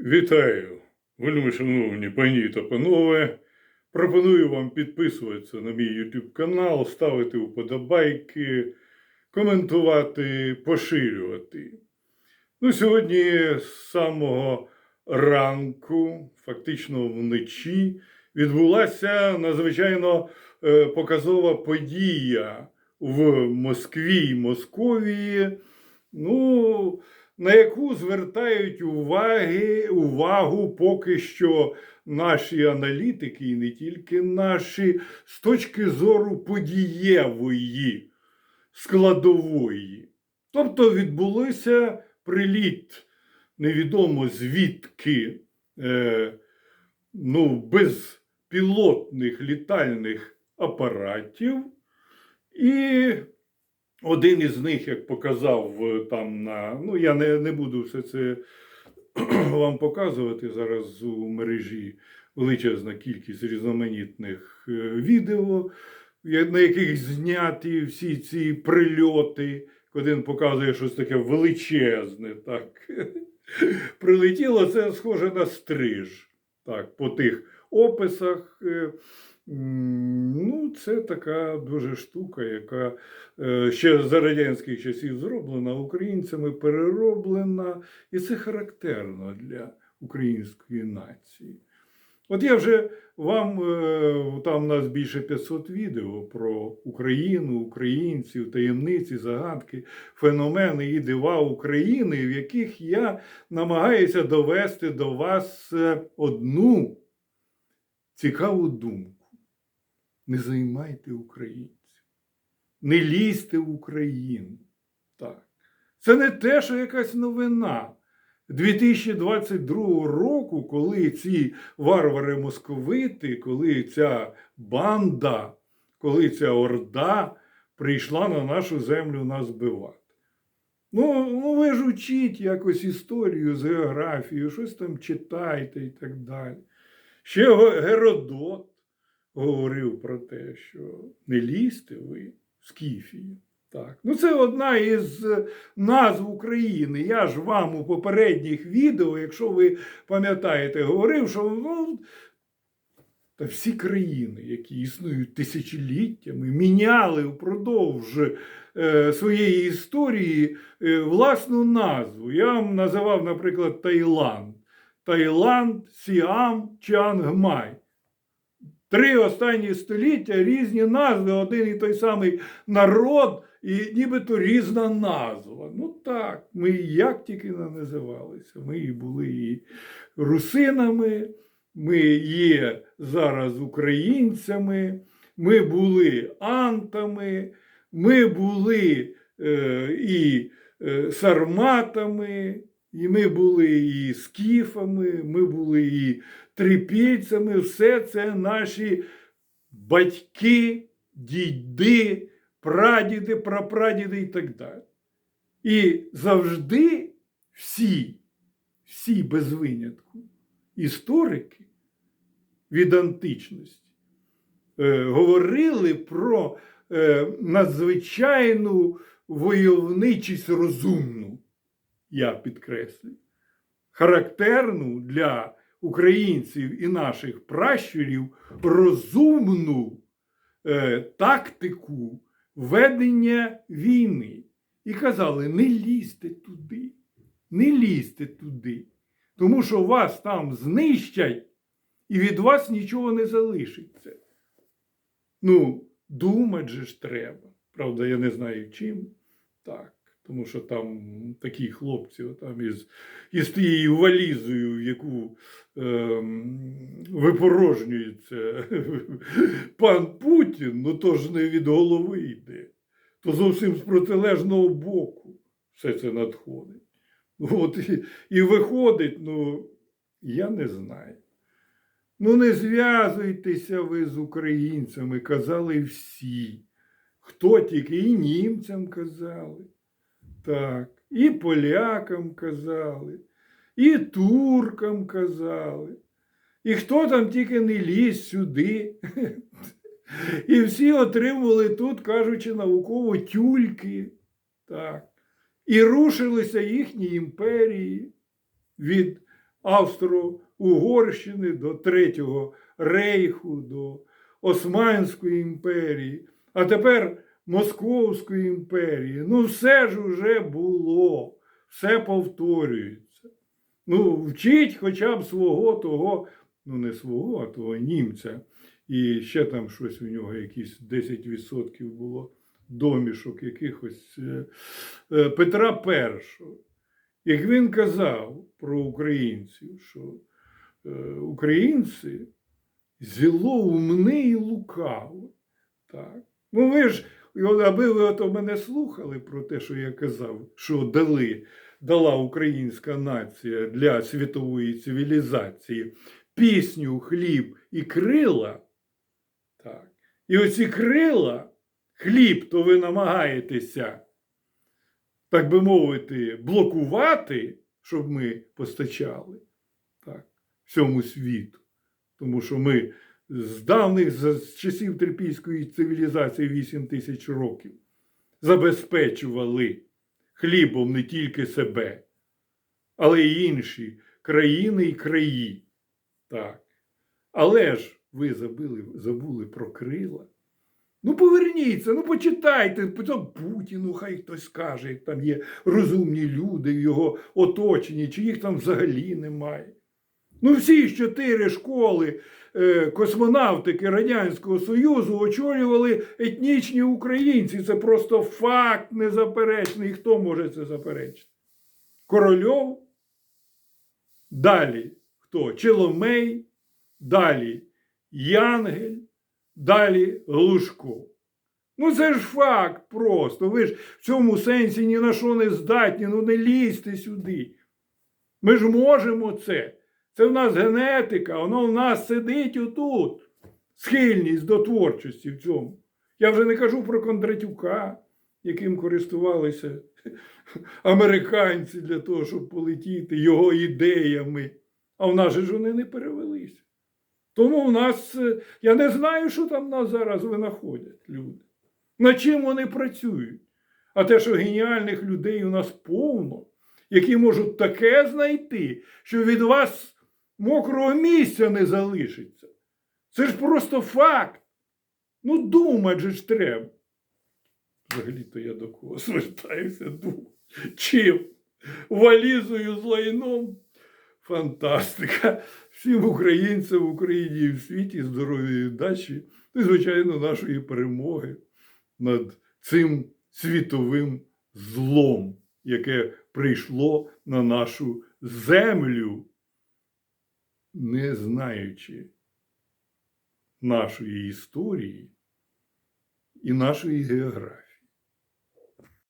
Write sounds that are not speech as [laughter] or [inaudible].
Вітаю, вельми шановні пані та панове. Пропоную вам підписуватися на мій YouTube канал, ставити вподобайки, коментувати, поширювати. Ну, сьогодні з самого ранку, фактично вночі, відбулася надзвичайно е, показова подія в Москві й Московії. Ну, на яку звертають уваги, увагу поки що наші аналітики, і не тільки наші, з точки зору подієвої, складової. Тобто відбулося приліт невідомо звідки е, ну, безпілотних літальних апаратів. І один із них, як показав е, там на. Ну, я не, не буду все це [clears throat] вам показувати зараз у мережі величезна кількість різноманітних е, відео, на яких зняті всі ці прильоти. Один показує щось таке величезне. так. [laughs] Прилетіло це схоже на стриж. Так, по тих описах. Ну, це така дуже штука, яка е, ще за радянських часів зроблена, українцями перероблена, і це характерно для української нації. От я вже вам е, там у нас більше 500 відео про Україну, українців, таємниці, загадки, феномени і дива України, в яких я намагаюся довести до вас е, одну цікаву думку. Не займайте українців, не лізьте в Україну. Так. Це не те, що якась новина. 2022 року, коли ці варвари московити, коли ця банда, коли ця орда прийшла на нашу землю нас вбивати. Ну, ну ви ж учіть якось історію з географією, щось там читайте і так далі. Ще Геродот говорив про те, що не лізьте ви в Скіфію. Так. Ну, це одна із е, назв України. Я ж вам у попередніх відео, якщо ви пам'ятаєте, говорив, що ну, та всі країни, які існують тисячоліттями, міняли впродовж е, своєї історії е, власну назву. Я вам називав, наприклад, Таїланд. Таїланд, Сіам, Чангмай. Три останні століття різні назви, один і той самий народ, і нібито різна назва. Ну так, ми як тільки не називалися. Ми і були і русинами, ми є зараз українцями, ми були антами, ми були е, і е, сарматами, і ми були і скіфами, ми були і трипільцями. Все це наші батьки, діди, прадіди, прапрадіди і так далі. І завжди всі, всі без винятку, історики від античності е, говорили про е, надзвичайну войовничість розумну, я підкреслюю, характерну для українців і наших пращурів розумну е, тактику ведення війни. І казали: не лізьте туди, не лізьте туди, тому що вас там знищать і від вас нічого не залишиться. Ну, думати же ж треба. Правда, я не знаю чим. Так. Тому що там такі хлопці, там із, із тією валізою, в яку ем, випорожнюється [laughs] пан Путін, ну то ж не від голови йде, то зовсім з протилежного боку все це надходить. От, і, і виходить, ну, я не знаю. Ну, не зв'язуйтеся ви з українцями, казали всі. Хто тільки і німцям казали. Так, і полякам казали, і туркам казали. І хто там тільки не ліз сюди. І всі отримували тут, кажучи, науково тюльки. Так. І рушилися їхні імперії від Австро-Угорщини, до Третього Рейху, до Османської імперії, а тепер Московської імперії. Ну, все ж уже було, все повторюється. Ну, вчіть хоча б свого того, ну не свого, а того німця. І ще там щось у нього, якісь 10% було домішок якихось е, е, Петра І. Як він казав про українців, що е, українці зіло умне і лукаво. Так. Ну ви ж, аби ви ото мене слухали про те, що я казав, що дали, дала українська нація для світової цивілізації пісню, хліб і крила. Так. І оці крила, хліб, то ви намагаєтеся, так би мовити, блокувати, щоб ми постачали так, всьому світу. Тому що ми з давних з часів трипільської цивілізації 8 тисяч років забезпечували хлібом не тільки себе, але й інші країни і краї. Так. Але ж ви забули, забули про крила. Ну, поверніться, ну почитайте, Путіну, хай хтось скаже, як там є розумні люди в його оточенні, чи їх там взагалі немає. Ну, всі чотири школи е, космонавтики Радянського Союзу очолювали етнічні українці. Це просто факт незаперечний. Хто може це заперечити? Корольов. Далі хто? Челомей, далі Янгель, далі Глушко. Ну, це ж факт просто. Ви ж в цьому сенсі ні на що не здатні, ну не лізьте сюди. Ми ж можемо це. Це в нас генетика, воно в нас сидить отут. Схильність до творчості в цьому. Я вже не кажу про Кондратюка, яким користувалися американці для того, щоб полетіти його ідеями. А в нас же ж вони не перевелися. Тому в нас, е, я не знаю, що там нас зараз винаходять люди. Над чим вони працюють. А те, що геніальних людей у нас повно, які можуть таке знайти, що від вас мокрого місця не залишиться. Це ж просто факт. Ну, думати же ж треба. Взагалі-то я до кого звертаюся думати. Чим? Валізою з лайном. Фантастика. Всім українцям в Україні і в світі здоров'я дачі і, звичайно, нашої перемоги над цим світовим злом, яке прийшло на нашу землю, не знаючи нашої історії і нашої географії.